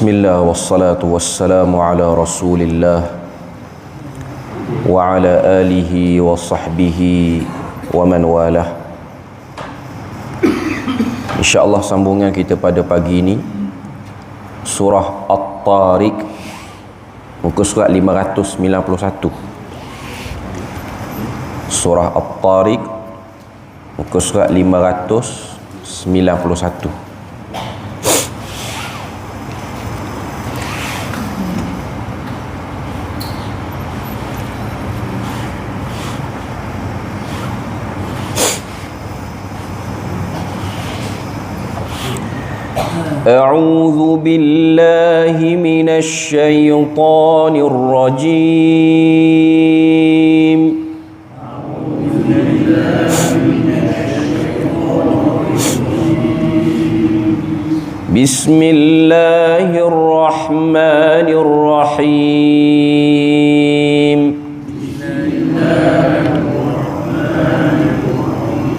بسم الله والصلاة والسلام على رسول الله وعلى آله وصحبه ومن والاه InsyaAllah sambungan kita pada pagi ini Surah At-Tariq Muka surat 591 Surah At-Tariq Muka surat 591 أعوذ بالله من الشيطان الرجيم. أعوذ بالله من الشيطان الرجيم بسم الله الرحمن الرحيم بسم الله الرحمن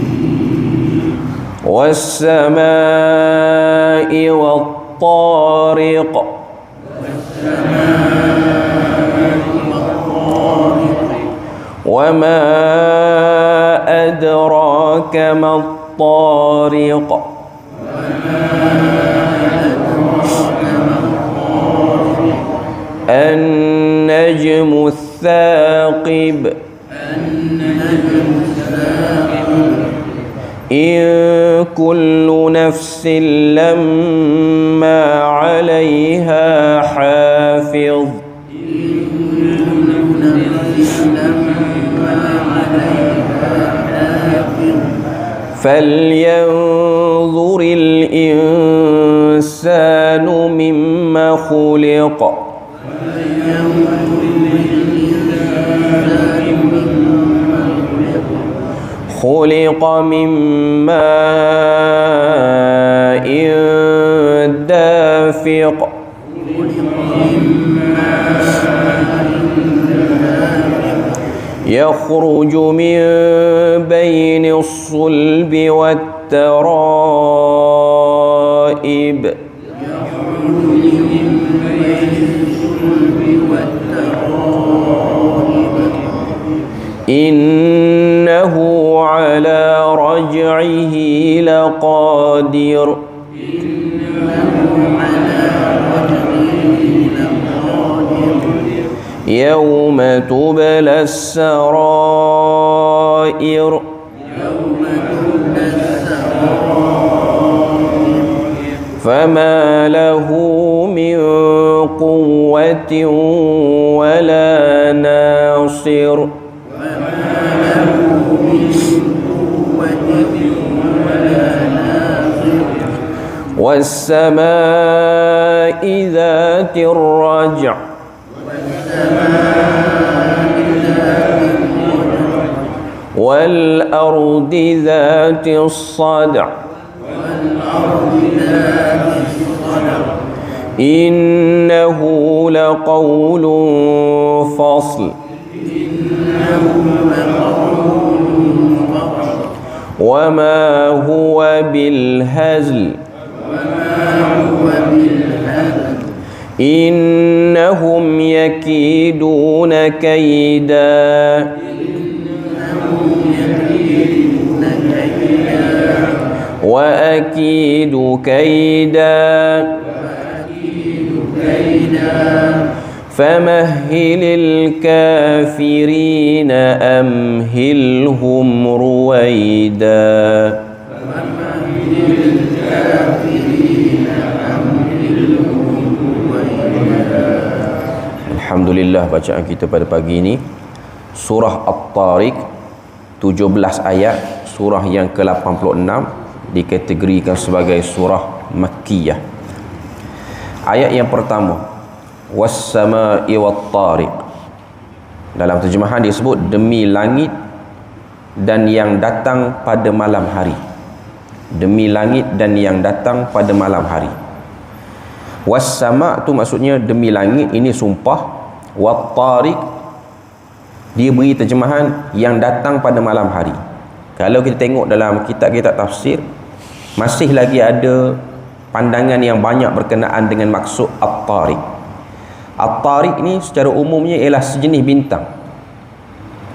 الرحيم. والسماء وما أدراك ما الطارق النجم الثاقب إن كل نفس لما فلينظر الإنسان مما خلق خلق من ماء دافق يخرج من بين الصلب والترائب. إنه على رجعه لقادر. يوم تبلى السرائر يوم تبلى السرائر فما له من قوة ولا ناصر والسماء ذات الرجع والسماء ذات الرجع والأرض ذات الصدع. إنه لقول فصل. وما هو بالهزل. إنهم يكيدون كيدا. وأكيد كيدا. فمهل الكافرين أمهلهم رويدا. Alhamdulillah bacaan kita pada pagi ini. Surah At-Tariq 17 ayat Surah yang ke-86 Dikategorikan sebagai surah Makkiyah. Ayat yang pertama Was-sama'i wat-tariq. Dalam terjemahan disebut Demi langit Dan yang datang pada malam hari. Demi langit dan yang datang pada malam hari. Was-sama' tu maksudnya demi langit. Ini sumpah Wat-tariq. Dia beri terjemahan Yang datang pada malam hari. Kalau kita tengok dalam kitab-kitab tafsir Masih lagi ada pandangan yang banyak berkenaan dengan maksud At-Tariq. At-Tariq ni secara umumnya ialah sejenis bintang.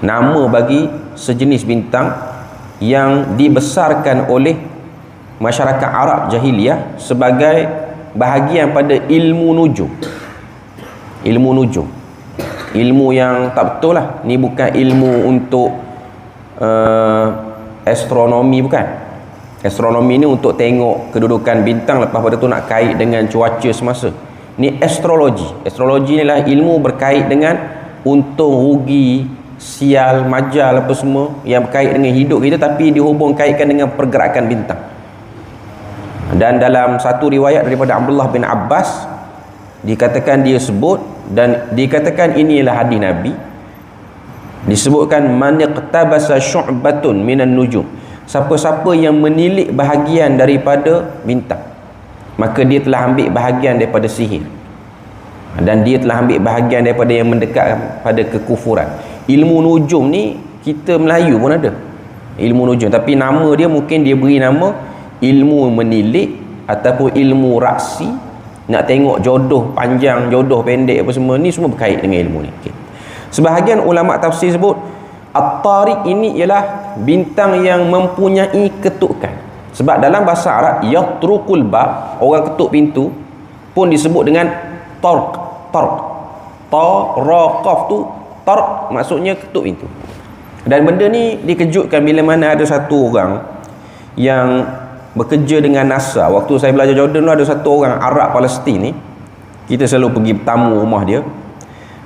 Nama bagi sejenis bintang yang dibesarkan oleh masyarakat Arab jahiliyah sebagai bahagian pada ilmu nujum. Ilmu nujum ilmu yang tak betul lah. Ni bukan ilmu untuk uh, astronomi bukan. Astronomi ni untuk tengok kedudukan bintang lepas pada tu nak kait dengan cuaca semasa. Ni astrologi. Astrologi ni lah ilmu berkait dengan untung rugi sial majal apa semua yang berkait dengan hidup kita tapi dihubung kaitkan dengan pergerakan bintang. Dan dalam satu riwayat daripada Abdullah bin Abbas dikatakan dia sebut dan dikatakan inilah hadis Nabi. Disebutkan man iqtabasa syu'batun minan nujum. Siapa-siapa yang menilik bahagian daripada bintang maka dia telah ambil bahagian daripada sihir. Dan dia telah ambil bahagian daripada yang mendekat pada kekufuran. Ilmu nujum ni kita Melayu pun ada. Ilmu nujum. Tapi nama dia mungkin dia beri nama ilmu menilik ataupun ilmu raksi nak tengok jodoh panjang jodoh pendek apa semua ni semua berkait dengan ilmu ni okay. sebahagian ulama tafsir sebut At-Tariq ini ialah bintang yang mempunyai ketukan. Sebab dalam bahasa Arab, yatrukul bab, orang ketuk pintu pun disebut dengan tarq, tarq. Ta ra qaf tu tarq maksudnya ketuk pintu. Dan benda ni dikejutkan bila mana ada satu orang yang bekerja dengan NASA. Waktu saya belajar Jordan ada satu orang Arab Palestin ni. Kita selalu pergi tamu rumah dia.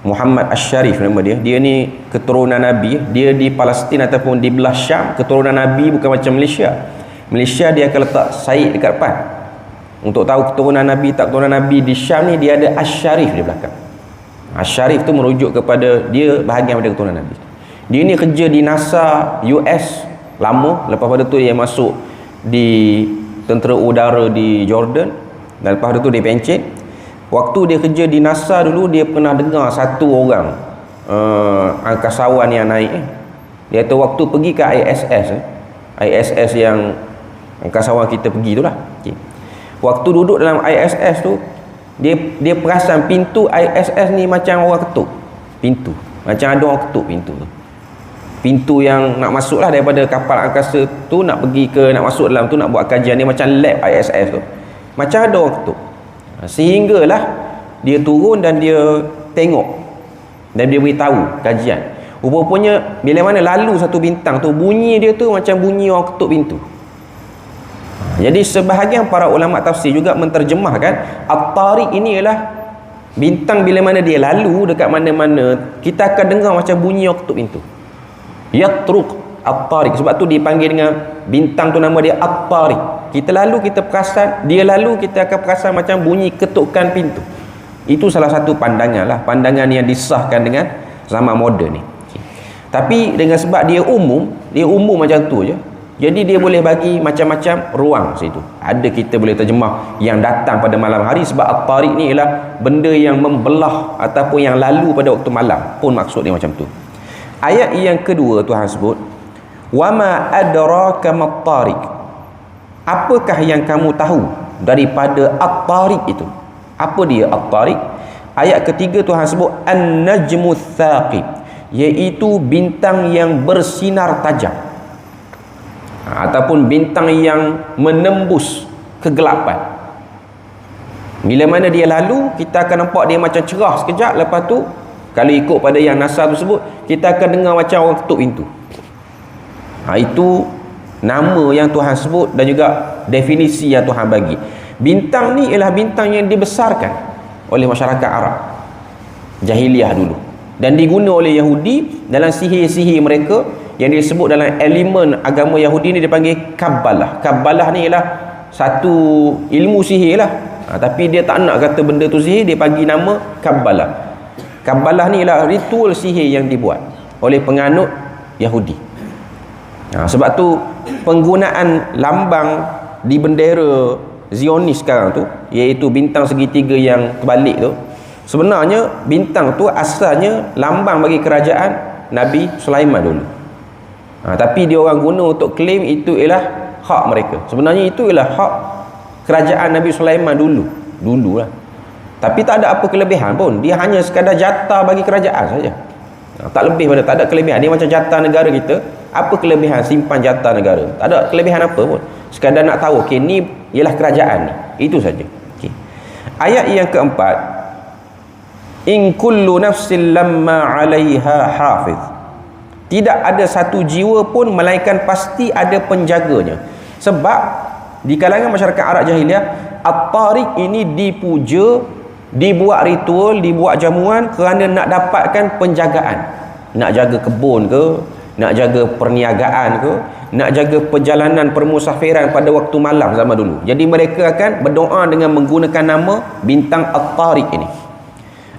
Muhammad Asy-Syarif nama dia. Dia ni keturunan Nabi. Dia di Palestin ataupun di belah Syam, keturunan Nabi bukan macam Malaysia. Malaysia dia akan letak Said dekat depan. Untuk tahu keturunan Nabi tak keturunan Nabi di Syam ni dia ada Asy-Syarif di belakang. Asy-Syarif tu merujuk kepada dia bahagian daripada keturunan Nabi. Dia ni kerja di NASA US lama. Lepas pada tu dia masuk di tentera udara di Jordan. Dan lepas tu dia pencet Waktu dia kerja di NASA dulu dia pernah dengar satu orang uh, angkasawan yang naik eh. Dia tu waktu pergi ke ISS eh. ISS yang angkasawan kita pergi tu lah. Okay. Waktu duduk dalam ISS tu dia dia perasan pintu ISS ni macam orang ketuk. Pintu. Macam ada orang ketuk pintu tu. Pintu yang nak masuk lah daripada kapal angkasa tu nak pergi ke nak masuk dalam tu nak buat kajian dia macam lab ISS tu. Macam ada orang ketuk. Sehinggalah dia turun dan dia tengok dan dia beritahu kajian rupanya bila mana lalu satu bintang tu bunyi dia tu macam bunyi orang ketuk pintu jadi sebahagian para ulama tafsir juga menterjemahkan At-Tariq ini ialah bintang bila mana dia lalu dekat mana-mana kita akan dengar macam bunyi orang ketuk pintu Yatruk At-Tariq. Sebab tu dipanggil dengan bintang tu nama dia At-Tariq. Kita lalu kita perasan dia lalu kita akan perasan macam bunyi ketukan pintu. Itu salah satu pandangan lah. Pandangan yang disahkan dengan zaman moden ni. Tapi dengan sebab dia umum dia umum macam tu je. Jadi dia boleh bagi macam-macam ruang situ. Ada kita boleh terjemah yang datang pada malam hari sebab at-tariq ni ialah benda yang membelah ataupun yang lalu pada waktu malam. Pun maksud dia macam tu ayat yang kedua Tuhan sebut wama adraka mat-tariq apakah yang kamu tahu daripada at-tariq itu? Apa dia at-tariq? Ayat ketiga Tuhan sebut an-najmu thaqib iaitu bintang yang bersinar tajam. Ha, ataupun bintang yang menembus kegelapan. Bila mana dia lalu kita akan nampak dia macam cerah sekejap. Lepas tu kalau ikut pada yang NASA tu sebut kita akan dengar macam orang ketuk pintu. Ha, itu nama yang Tuhan sebut dan juga definisi yang Tuhan bagi. Bintang ni ialah bintang yang dibesarkan oleh masyarakat Arab jahiliah dulu. Dan diguna oleh Yahudi dalam sihir-sihir mereka yang disebut dalam elemen agama Yahudi ni dipanggil Kabbalah. Kabbalah ni ialah satu ilmu sihir lah. Ha, tapi dia tak nak kata benda tu sihir dia bagi nama Kabbalah Kabbalah ni ialah ritual sihir yang dibuat oleh penganut Yahudi Ha, sebab tu penggunaan lambang di bendera Zionis sekarang tu iaitu bintang segitiga yang terbalik tu sebenarnya bintang tu asalnya lambang bagi kerajaan Nabi Sulaiman dulu. Ha, tapi dia orang guna untuk claim itu ialah hak mereka. Sebenarnya itu ialah hak kerajaan Nabi Sulaiman dulu dulu lah tapi tak ada apa kelebihan pun. Dia hanya sekadar jatah bagi kerajaan saja. Tak lebih pada tak ada kelebihan. Dia macam jatah negara kita. Apa kelebihan simpan jatah negara? Tak ada kelebihan apa pun. Sekadar nak tahu okay, ni ialah kerajaan ni. Itu saja. Okay. ayat yang keempat. In kullu nafsin lamma 'alaiha hafiz. Tidak ada satu jiwa pun melainkan pasti ada penjaganya. Sebab di kalangan masyarakat Arab jahiliah at-tariq ini dipuja dibuat ritual dibuat jamuan kerana nak dapatkan penjagaan. Nak jaga kebun ke nak jaga perniagaan ke nak jaga perjalanan permusafiran pada waktu malam zaman dulu. Jadi mereka akan berdoa dengan menggunakan nama bintang at-tariq ini.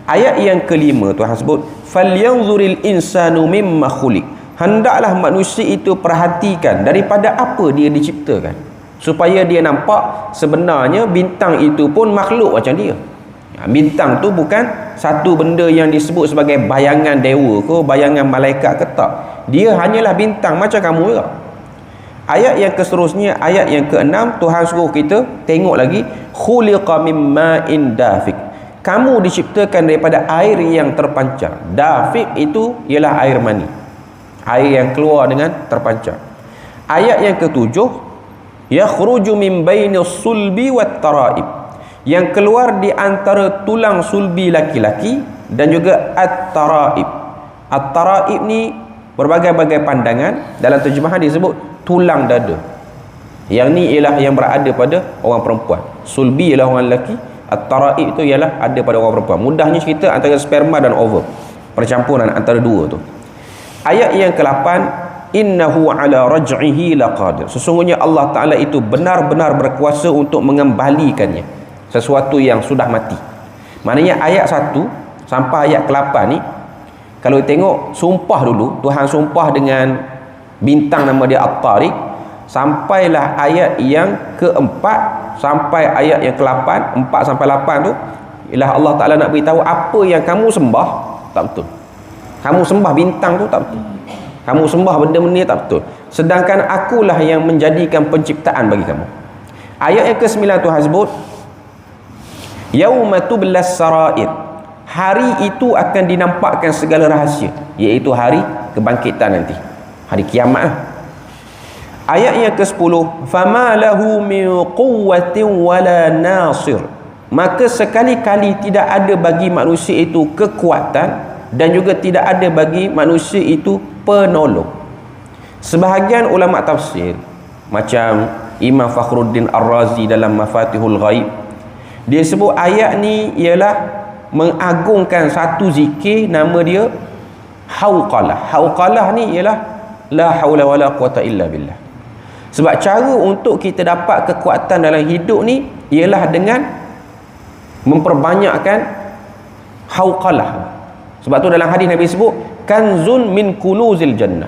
Ayat yang kelima Tuhan sebut falyanzuril insanu mimma khuliq. Hendaklah manusia itu perhatikan daripada apa dia diciptakan supaya dia nampak sebenarnya bintang itu pun makhluk macam dia bintang tu bukan satu benda yang disebut sebagai bayangan dewa ke bayangan malaikat ke tak. Dia hanyalah bintang macam kamu juga. Ayat yang keseterusnya ayat yang keenam Tuhan suruh kita tengok lagi khuliqa mimma'in dafiq kamu diciptakan daripada air yang terpancar. Dafiq itu ialah air mani. Air yang keluar dengan terpancar. Ayat yang ketujuh yakhruju min bainis sulbi wat taraib yang keluar di antara tulang sulbi laki-laki dan juga at-taraib at-taraib ni berbagai-bagai pandangan dalam terjemahan disebut tulang dada yang ni ialah yang berada pada orang perempuan sulbi ialah orang lelaki At-taraib itu ialah ada pada orang perempuan. Mudahnya cerita antara sperma dan ovum. Percampuran antara dua tu. Ayat yang ke-8 innahu ala raj'ihi laqadir. Sesungguhnya Allah Taala itu benar-benar berkuasa untuk mengembalikannya sesuatu yang sudah mati. Maknanya ayat 1 sampai ayat ke-8 ni kalau tengok sumpah dulu, Tuhan sumpah dengan bintang nama dia At-Tariq sampailah ayat yang keempat sampai ayat yang ke-8 4 sampai 8 tu ialah Allah Taala nak beritahu apa yang kamu sembah tak betul. Kamu sembah bintang tu tak betul. Kamu sembah benda-benda tak betul. Sedangkan akulah yang menjadikan penciptaan bagi kamu. Ayat yang ke-9 Tuhan sebut yauma tublas sarair hari itu akan dinampakkan segala rahsia iaitu hari kebangkitan nanti hari kiamat lah Ayat yang ke-10, "Fama lahu min quwwatin wala nasir." Maka sekali-kali tidak ada bagi manusia itu kekuatan dan juga tidak ada bagi manusia itu penolong. Sebahagian ulama tafsir macam Imam Fakhruddin Ar-Razi dalam Mafatihul Ghaib dia sebut ayat ni ialah mengagungkan satu zikir nama dia Hauqalah. Hauqalah ni ialah la haula wala quwata illa billah. Sebab cara untuk kita dapat kekuatan dalam hidup ni ialah dengan memperbanyakkan hauqalah. Sebab tu dalam hadis Nabi sebut kanzun min kunuzil jannah.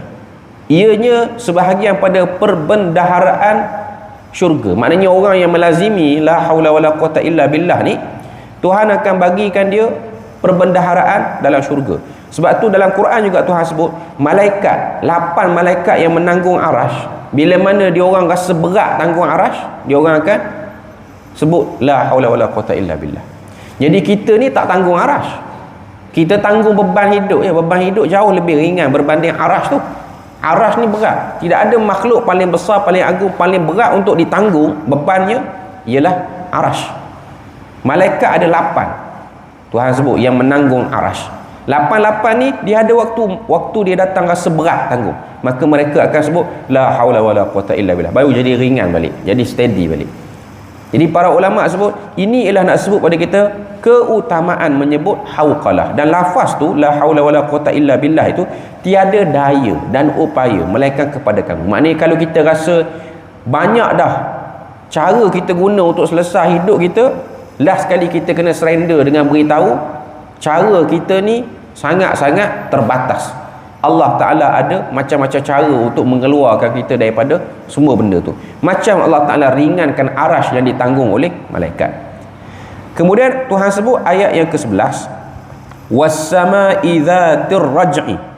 Ianya sebahagian pada perbendaharaan syurga. Maknanya orang yang melazimi la haula wala quwata illa billah ni Tuhan akan bagikan dia perbendaharaan dalam syurga. Sebab tu dalam Quran juga Tuhan sebut malaikat, lapan malaikat yang menanggung arash. Bila mana dia orang rasa berat tanggung arash dia orang akan sebut la haula wala quwata illa billah. Jadi kita ni tak tanggung arash. Kita tanggung beban hidup. Ya beban hidup jauh lebih ringan berbanding arash tu arash ni berat. Tidak ada makhluk paling besar paling agung paling berat untuk ditanggung. Bebannya ialah arash malaikat ada lapan. Tuhan sebut yang menanggung arash lapan-lapan ni dia ada waktu waktu dia datang rasa berat tanggung. Maka mereka akan sebut la haula wala quwata illa billah. Baru jadi ringan balik jadi steady balik jadi para ulama sebut ini ialah nak sebut pada kita keutamaan menyebut hauqalah. Dan lafaz tu la haula wala quwata illa billah itu tiada daya dan upaya melainkan kepada kamu. Maknanya kalau kita rasa banyak dah cara kita guna untuk selesai hidup kita last sekali kita kena surrender dengan beritahu cara kita ni sangat-sangat terbatas Allah Ta'ala ada macam-macam cara untuk mengeluarkan kita daripada semua benda tu. Macam Allah Ta'ala ringankan arash yang ditanggung oleh malaikat. Kemudian Tuhan sebut ayat yang ke-11 wassama idhatir raj'i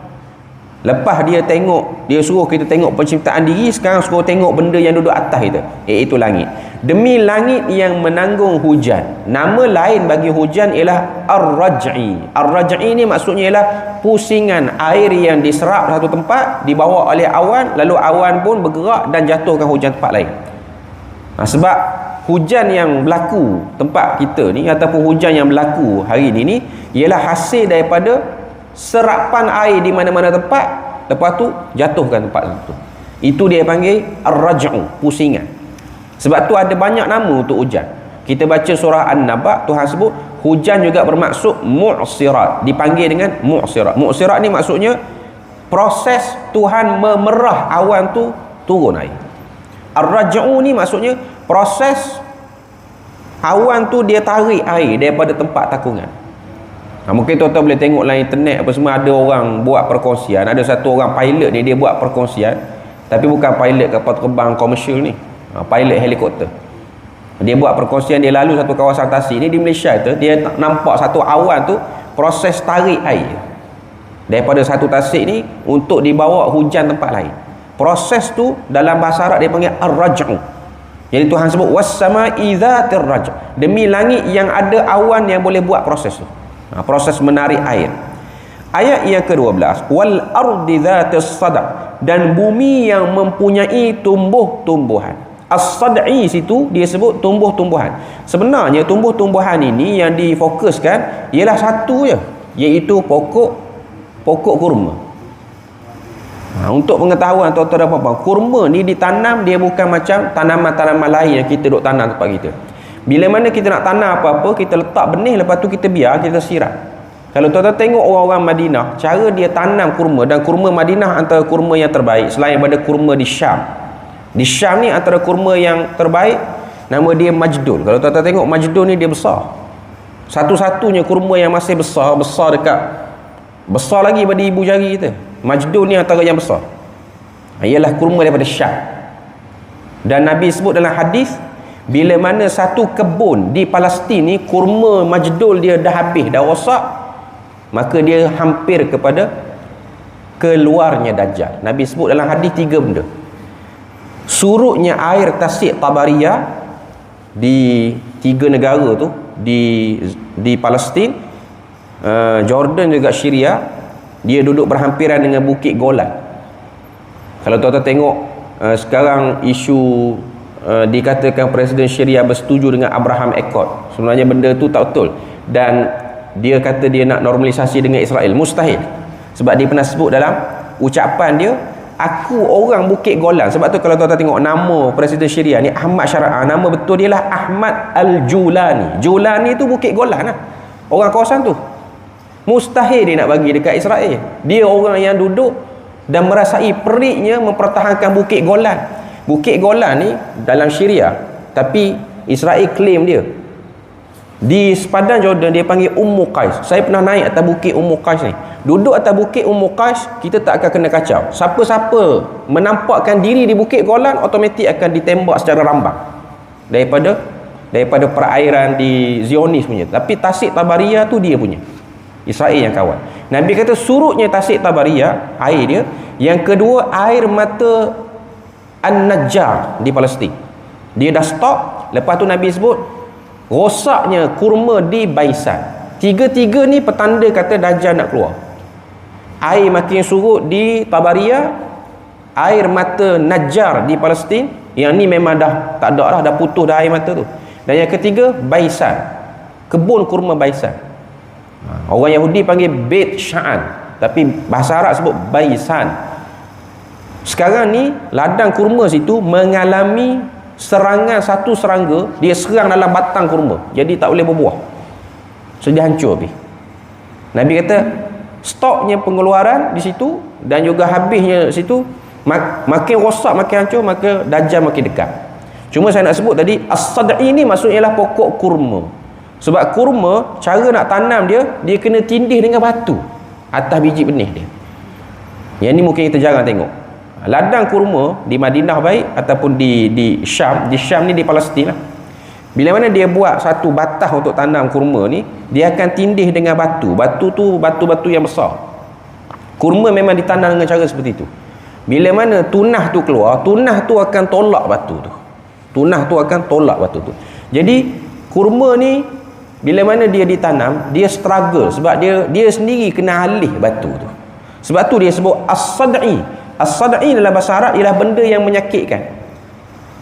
lepas dia tengok dia suruh kita tengok penciptaan diri sekarang suruh tengok benda yang duduk atas itu iaitu langit. Demi langit yang menanggung hujan. Nama lain bagi hujan ialah ar-raj'i. Ar-raj'i ni maksudnya ialah pusingan air yang diserap satu tempat dibawa oleh awan lalu awan pun bergerak dan jatuhkan hujan tempat lain. Ha, sebab hujan yang berlaku tempat kita ni ataupun hujan yang berlaku hari ni ni ialah hasil daripada serapan air di mana-mana tempat lepas tu jatuhkan tempat itu itu dia panggil ar-raj'u pusingan. Sebab tu ada banyak nama untuk hujan. Kita baca surah an-naba Tuhan sebut hujan juga bermaksud mu'sirat. Dipanggil dengan mu'sirat. Mu'sirat ni maksudnya proses Tuhan memerah awan tu turun air. Ar-raj'u ni maksudnya proses awan tu dia tarik air daripada tempat takungan Ha, mungkin tuan-tuan boleh tengok dalam internet apa semua ada orang buat perkongsian ada satu orang pilot ni dia buat perkongsian tapi bukan pilot kapal terbang komersial ni. Ha, pilot helikopter. Dia buat perkongsian dia lalu satu kawasan tasik ni di Malaysia tu dia nampak satu awan tu proses tarik air. Daripada satu tasik ni untuk dibawa hujan tempat lain. Proses tu dalam bahasa Arab dia panggil ar-raj'u. Jadi Tuhan sebut was-sama idzatir raj' demi langit yang ada awan yang boleh buat proses tu ha, proses menarik air. Ayat yang ke-12 wal ardi dzatis sad' dan bumi yang mempunyai tumbuh-tumbuhan. As-sad'i situ dia sebut tumbuh-tumbuhan. Sebenarnya tumbuh-tumbuhan ini yang difokuskan ialah satu je iaitu pokok pokok kurma. Ha, untuk pengetahuan tuan-tuan dan puan kurma ni ditanam dia bukan macam tanaman-tanaman lain yang kita duk tanam tempat kita bila mana kita nak tanam apa-apa kita letak benih lepas tu kita biar kita siram. Kalau tuan-tuan tengok orang-orang Madinah cara dia tanam kurma dan kurma Madinah antara kurma yang terbaik selain daripada kurma di Syam. Di Syam ni antara kurma yang terbaik nama dia Majdul. Kalau tuan-tuan tengok Majdul ni dia besar. Satu-satunya kurma yang masih besar besar dekat besar lagi pada ibu jari kita. Majdul ni antara yang besar. Ialah kurma daripada Syam. Dan Nabi sebut dalam hadis bila mana satu kebun di Palestin ni kurma majdul dia dah habis dah rosak maka dia hampir kepada keluarnya dajjal. Nabi sebut dalam hadis tiga benda. Surutnya air tasik Tabariyah di tiga negara tu di di Palestin uh, Jordan juga Syria dia duduk berhampiran dengan bukit Golan. Kalau tuan-tuan tengok uh, sekarang isu uh, dikatakan Presiden Syria bersetuju dengan Abraham Accord. Sebenarnya benda tu tak betul. Dan dia kata dia nak normalisasi dengan Israel. Mustahil. Sebab dia pernah sebut dalam ucapan dia aku orang Bukit Golan. Sebab tu kalau tuan-tuan tengok nama Presiden Syria ni Ahmad Syara'a nama betul dia lah Ahmad Al-Julani. Julani tu Bukit Golan lah. Orang kawasan tu. Mustahil dia nak bagi dekat Israel. Dia orang yang duduk dan merasai periknya mempertahankan Bukit Golan Bukit Golan ni dalam Syria tapi Israel claim dia. Di sepadan Jordan dia panggil Ummu Qais. Saya pernah naik atas bukit Ummu Qais ni. Duduk atas bukit Ummu Qais kita tak akan kena kacau. Siapa-siapa menampakkan diri di bukit Golan automatik akan ditembak secara rambang. Daripada daripada perairan di Zionis punya. Tapi Tasik Tabaria tu dia punya. Israel yang kawan. Nabi kata surutnya Tasik Tabaria air dia. Yang kedua air mata An-Najjar di Palestin. Dia dah stop lepas tu Nabi sebut rosaknya kurma di Baisan. Tiga-tiga ni petanda kata Dajjal nak keluar. Air makin surut di Tabaria air mata Najjar di Palestin yang ni memang dah tak ada lah dah putus dah air mata tu. Dan yang ketiga Baisan. Kebun kurma Baisan. Orang Yahudi panggil Beit Sya'an tapi bahasa Arab sebut Baisan sekarang ni ladang kurma situ mengalami serangan satu serangga dia serang dalam batang kurma. Jadi tak boleh berbuah. So dia hancur habis. Nabi kata stoknya pengeluaran di situ dan juga habisnya situ mak makin rosak makin hancur maka dajjal makin dekat. Cuma saya nak sebut tadi as-sad'i ni maksudnya ialah pokok kurma. Sebab kurma cara nak tanam dia dia kena tindih dengan batu. Atas biji benih dia. Yang ni mungkin kita jarang tengok ladang kurma di Madinah baik ataupun di di Syam di Syam ni di Palestin lah. Bila mana dia buat satu batah untuk tanam kurma ni dia akan tindih dengan batu. Batu tu batu-batu yang besar. Kurma memang ditanam dengan cara seperti itu bila mana tunah tu keluar tunah tu akan tolak batu tu. Tunah tu akan tolak batu tu. Jadi kurma ni bila mana dia ditanam dia struggle sebab dia dia sendiri kena alih batu tu. Sebab tu dia sebut as-sad'i as-sad'i dalam bahasa Arab ialah benda yang menyakitkan.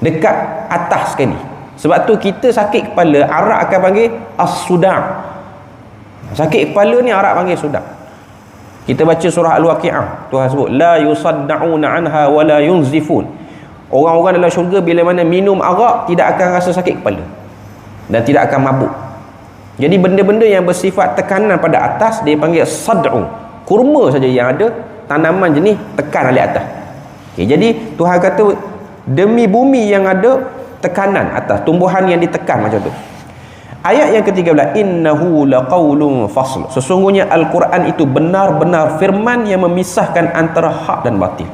Dekat atas sekali. Sebab tu kita sakit kepala Arab akan panggil as-suda' sakit kepala ni Arab panggil suda' kita baca surah Al-Waqi'ah. Tuhan sebut la yusadda'una anha wa la yunzifun. Orang-orang dalam syurga bila mana minum arak tidak akan rasa sakit kepala. Dan tidak akan mabuk. Jadi benda-benda yang bersifat tekanan pada atas dia panggil sad'u kurma saja yang ada tanaman jenis tekan oleh atas. Okay, jadi Tuhan kata demi bumi yang ada tekanan atas tumbuhan yang ditekan macam tu. Ayat yang ketiga belah innahu laqaulun fasl. Sesungguhnya al-Quran itu benar-benar firman yang memisahkan antara hak dan batil.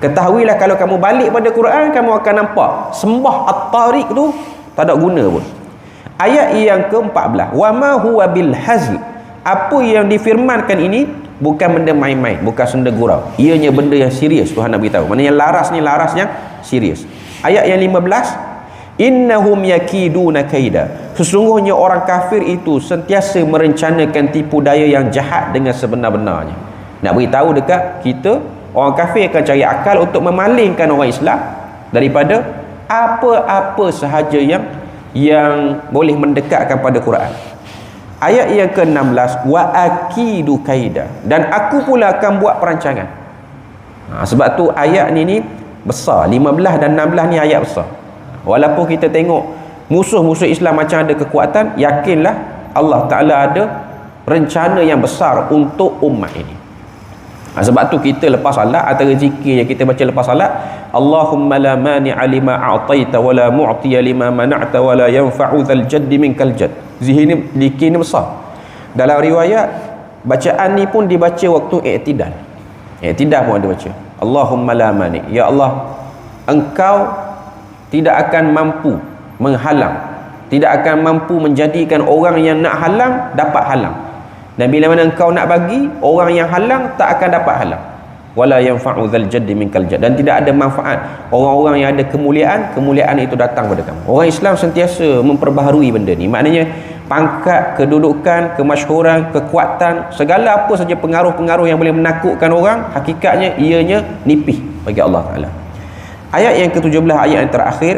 Ketahuilah kalau kamu balik pada Quran kamu akan nampak sembah at-tariq tu tak ada guna pun. Ayat yang ke-14 wa ma huwa bil hazl. Apa yang difirmankan ini bukan benda main-main bukan senda gurau. Ianya benda yang serius Tuhan nak beritahu. Mana yang laras ni laras yang serius. Ayat yang 15 innahum yakiduna kaida. Sesungguhnya orang kafir itu sentiasa merencanakan tipu daya yang jahat dengan sebenar-benarnya. Nak beritahu dekat kita orang kafir akan cari akal untuk memalingkan orang Islam daripada apa-apa sahaja yang yang boleh mendekatkan pada Quran ayat yang ke-16 wa akidu kaida. Dan aku pula akan buat perancangan. Ha, sebab tu ayat ni ni besar. 15 dan 16 ni ayat besar. Walaupun kita tengok musuh-musuh Islam macam ada kekuatan yakinlah Allah Ta'ala ada rencana yang besar untuk umat ini. Ha, sebab tu kita lepas salat antara zikir yang kita baca lepas salat Allahumma la mani'a lima a'taita wa la mu'tiya lima mana'ta wa la yanfa'u dhal jaddi minkal jadd zihir ni dikir ni besar. Dalam riwayat bacaan ni pun dibaca waktu i'tidal. I'tidal pun ada baca. Allahumma la mani. Ya Allah engkau tidak akan mampu menghalang. Tidak akan mampu menjadikan orang yang nak halang dapat halang. Dan bila mana engkau nak bagi orang yang halang tak akan dapat halang. Wala yanfa'u dzal jaddi minkal jadd dan tidak ada manfaat. Orang-orang yang ada kemuliaan kemuliaan itu datang pada kamu. Orang Islam sentiasa memperbaharui benda ni. Maknanya pangkat kedudukan kemasyhuran kekuatan segala apa saja pengaruh-pengaruh yang boleh menakutkan orang hakikatnya ianya nipis bagi Allah taala. Ayat yang ke-17 ayat yang terakhir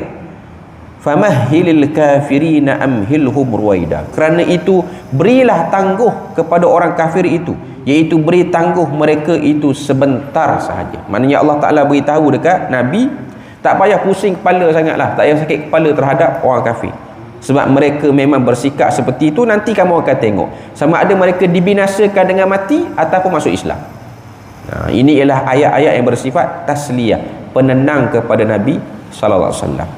famahhilil kafirina amhilhum ruwaida. Kerana itu berilah tangguh kepada orang kafir itu iaitu beri tangguh mereka itu sebentar sahaja. Maknanya Allah Ta'ala beritahu dekat Nabi tak payah pusing kepala sangatlah tak payah sakit kepala terhadap orang kafir sebab mereka memang bersikap seperti itu nanti kamu akan tengok. Sama ada mereka dibinasakan dengan mati ataupun masuk Islam. Nah, ini ialah ayat-ayat yang bersifat tasliyah penenang kepada Nabi Sallallahu Alaihi Wasallam.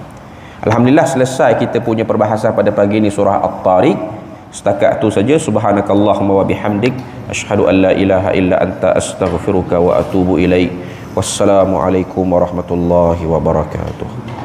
Alhamdulillah selesai kita punya perbahasan pada pagi ini surah At-Tariq. Setakat itu saja subhanakallahumma wa bihamdik asyhadu an la ilaha illa anta astaghfiruka wa atubu ilaik. Wassalamu alaikum warahmatullahi wabarakatuh